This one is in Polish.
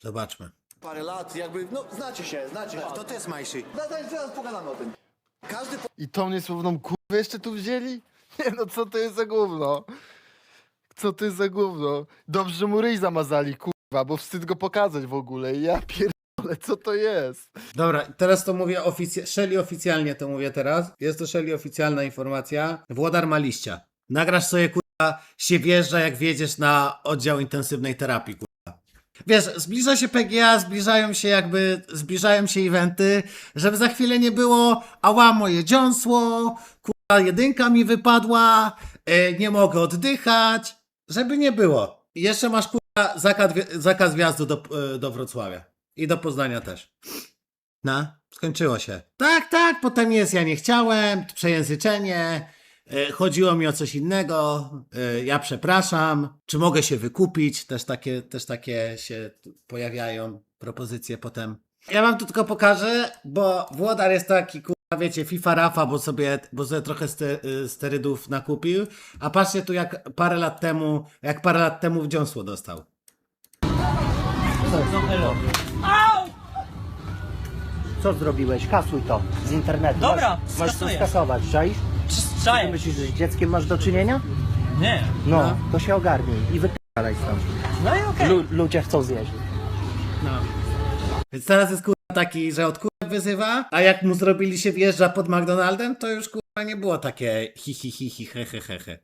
Zobaczmy. parę lat, jakby, no znacie się, znacie się. To ty jest Majszy. No, zaraz, zaraz pogadamy o tym. Każdy I tą niesłowną kurwę jeszcze tu wzięli? Nie no, co to jest za gówno? Co to jest za gówno? Dobrze, że mu ryj zamazali, kurwa, bo wstyd go pokazać w ogóle. I Ja pierdolę, co to jest? Dobra, teraz to mówię oficjalnie, Shelly oficjalnie to mówię teraz. Jest to Shelly oficjalna informacja. Włodar ma liścia. Nagrasz sobie, kurwa, się wjeżdża jak wjedziesz na oddział intensywnej terapii, kurwa. Wiesz, zbliża się PGA, zbliżają się jakby, zbliżają się eventy, żeby za chwilę nie było, ała moje dziąsło, kurwa, jedynka mi wypadła, e, nie mogę oddychać, żeby nie było. I jeszcze masz, kurwa, zakaz, zakaz wjazdu do, e, do Wrocławia. I do Poznania też. No, skończyło się. Tak, tak, potem jest, ja nie chciałem, przejęzyczenie, chodziło mi o coś innego, e, ja przepraszam, czy mogę się wykupić, też takie, też takie się pojawiają propozycje potem. Ja wam tu tylko pokażę, bo Włodar jest taki, kurwa, wiecie, FIFA Rafa, bo sobie, bo sobie trochę ste, y, sterydów nakupił, a patrzcie tu jak parę lat temu, jak parę lat temu w dziąsło dostał. Co zrobiłeś? Kasuj to z internetu. Dobra, masz, masz skasować, czaisz? Ty myślisz, że z dzieckiem masz do czynienia? Nie. No, to się ogarnij i wypalaj stąd. No i okej. Lu- ludzie chcą zjeść. No. Więc teraz jest kurwa taki, że od kurwa wyzywa, a jak mu zrobili się wjeżdża pod McDonaldem, to już kurwa nie było takie hi hi hi hi he he he he.